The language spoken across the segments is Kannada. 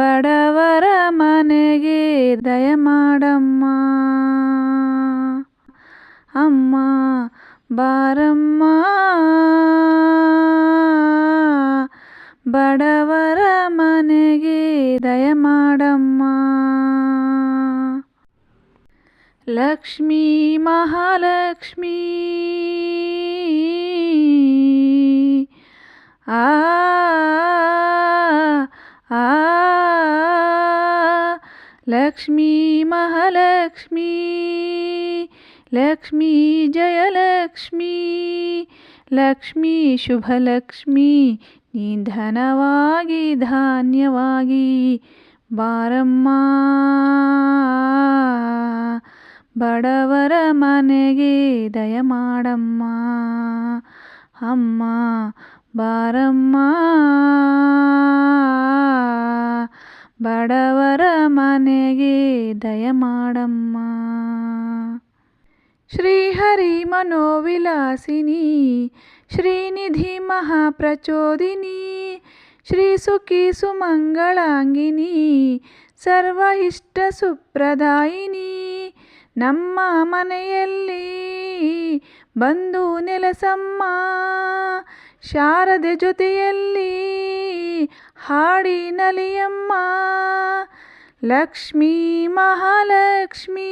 ಬಡವರ ಮನೆಗೆ ದಯಮಾಡಮ್ಮ ಅಮ್ಮ ಬಾರಮ್ಮ. ಬಡವರ ಮನೆಗೆ ದಯಮಾಡಮ್ಮ ಲಕ್ಷ್ಮೀ ಮಹಾಲಕ್ಷ್ಮೀ. ಆ ಲಕ್ಷ್ಮೀ ಮಹಾಲಕ್ಷ್ಮೀ ಲಕ್ಷ್ಮೀ ಜಯಲಕ್ಷ್ಮೀ ಲಕ್ಷ್ಮೀ ಶುಭಲಕ್ಷ್ಮೀ ನೀ ಧನವಾಗಿ ಧಾನ್ಯವಾಗಿ ಬಾರಮ್ಮ ಬಡವರ ಮನೆಗೆ ದಯಮಾಡಮ್ಮ ಅಮ್ಮ ಬಾರಮ್ಮ ಬಡವರ ಮನೆಗೆ ದಯಮಾಡಮ್ಮ ಶ್ರೀಹರಿ ಮನೋವಿಲಾಸಿನಿ, ಶ್ರೀನಿಧಿ ಮಹಾಪ್ರಚೋದಿನಿ, ಶ್ರೀ ಸುಖಿ ಸುಮಂಗಳಾಂಗಿನಿ, ಸರ್ವ ಇಷ್ಟ ಸುಪ್ರದಾಯಿನಿ. ನಮ್ಮ ಮನೆಯಲ್ಲಿ ಬಂದು ನೆಲಸಮ್ಮ, ಶಾರದೆ ಜೊತೆಯಲ್ಲಿ ಹಾಡಿ ನಲಿಯಮ್ಮ ಲಕ್ಷ್ಮೀ ಮಹಾಲಕ್ಷ್ಮೀ.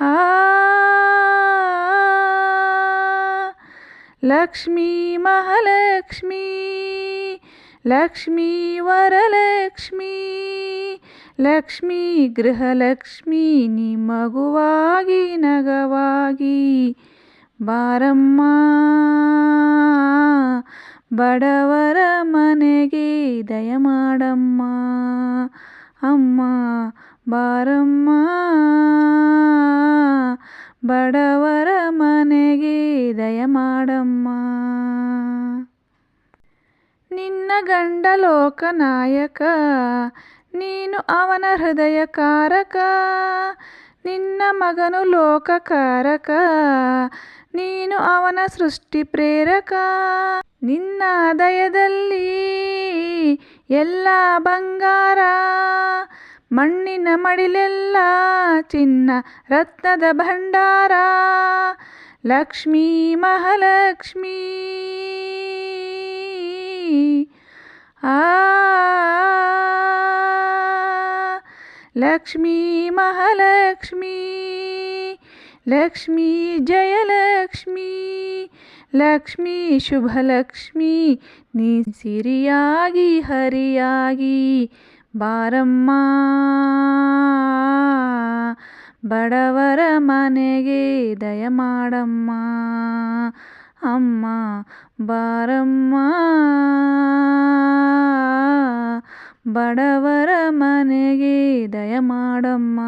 ಆ ಲಕ್ಷ್ಮೀ ಮಹಾಲಕ್ಷ್ಮೀ ಲಕ್ಷ್ಮೀ ವರಲಕ್ಷ್ಮೀ. ಲಕ್ಷ್ಮೀ ಗೃಹಲಕ್ಷ್ಮೀ ನಿಮಗುವಾಗಿ ನಗವಾಗಿ ಬಾರಮ್ಮ. ಬಡವರ ಮನೆಗೆ ದಯಮಾಡಮ್ಮ. ಅಮ್ಮ, ಬಾರಮ್ಮ. ಬಡವರ ಮನೆಗೆ ದಯಮಾಡಮ್ಮ. ನಿನ್ನ ಗಂಡ ಲೋಕನಾಯಕ ನೀನು ಅವನ ಹೃದಯ ಕಾರಕ. ನಿನ್ನ ಮಗನು ಲೋಕಕಾರಕ, ನೀನು ಅವನ ಸೃಷ್ಟಿ ಪ್ರೇರಕ. ನಿನ್ನ ದಯದಲ್ಲಿ ಎಲ್ಲ ಬಂಗಾರ ಮಣ್ಣಿನ ಮಡಿಲೆಲ್ಲ ಚಿನ್ನ ರತ್ನದ ಭಂಡಾರ ಲಕ್ಷ್ಮೀ ಮಹಾಲಕ್ಷ್ಮೀ ಆ ಲಕ್ಷ್ಮೀ ಮಹಾಲಕ್ಷ್ಮೀ ಲಕ್ಷ್ಮೀ ಜಯಲಕ್ಷ್ಮೀ ಲಕ್ಷ್ಮೀ ಶುಭಲಕ್ಷ್ಮೀ ನೀ ಸಿರಿಯಾಗಿ ಹರಿಯಾಗಿ ಬಾರಮ್ಮ. ಬಡವರ ಮನೆಗೆ ದಯಮಾಡಮ್ಮ ಅಮ್ಮ ಬಾರಮ್ಮ. ಬಡವರ ಮನೆಗೆ ದಯಮಾಡಮ್ಮ